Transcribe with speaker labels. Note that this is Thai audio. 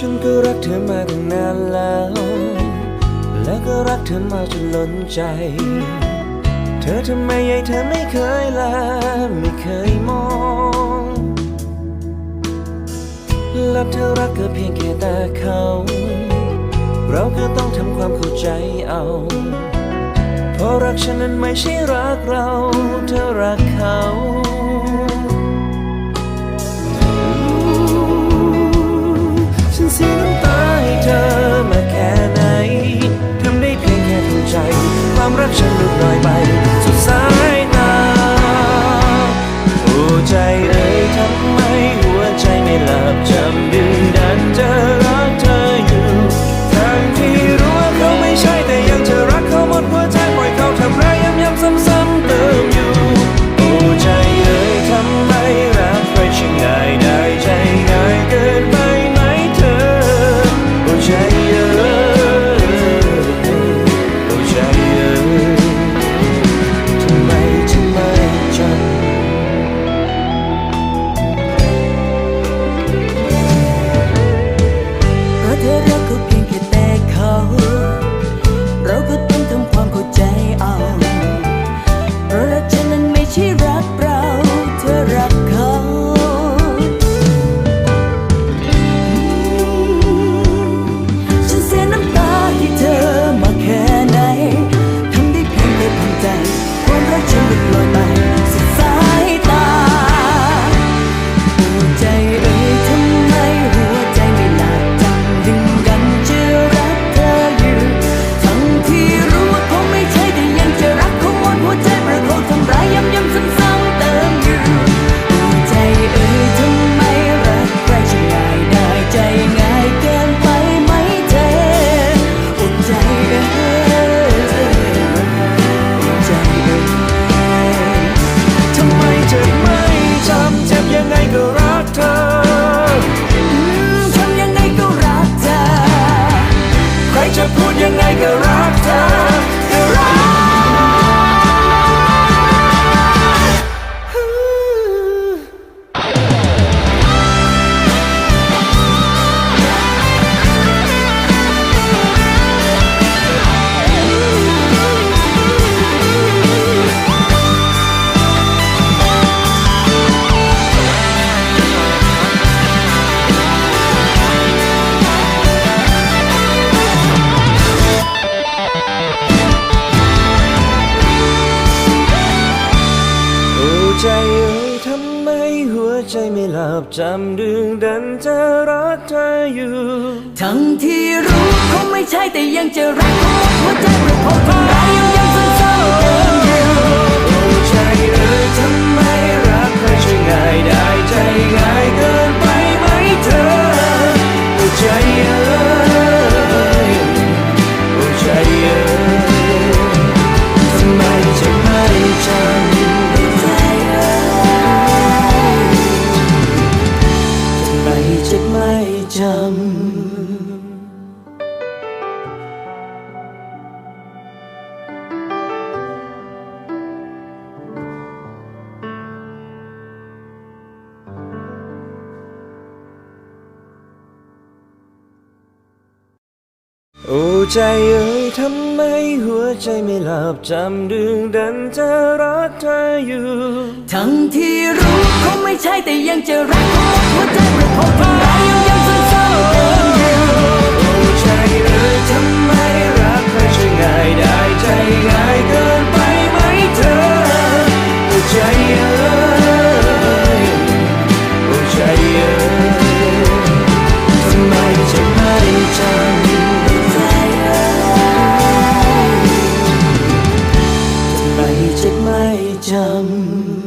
Speaker 1: ฉันก็รักเธอมาตั้งนานแล้ว แล้วก็รักเธอมาจนล้นใจ เธอทำไมยายเธอไม่เคยลาไม่เคยมอง และเธอรักก็เพียงแค่แต่เขา เราก็ต้องทำความเข้าใจเอา เพราะรักฉันนั้นไม่ใช่รักเรา เธอรักเขา เสียน้ำตาให้เธอมาแค่ไหนทำได้เพียงแค่ทำใจ ความรักฉันลดน้อยไป สุดสายตาโอ้ใจเอ่ยทำไมหัวใจไม่หลับจ ใจเอ่ยทำไมหั
Speaker 2: วใจไม่หลับจำดึงดันจะรักเธออยู่ ทั้งที่รู้เขาไม่ใช่แต่ยังจะรักเขาหมดหัวใจเพราะเขาทำร้าย จำ
Speaker 1: โอ้ใจเอ่ยทำไมหัวใจไม่หลับจำดึงดันจะรักเธออยู่
Speaker 2: ทั้งที่รู้เขาไม่ใช่แต่ยังจะรักเขาะหัวใจเพราะเขาท สึก
Speaker 1: ไม่จำ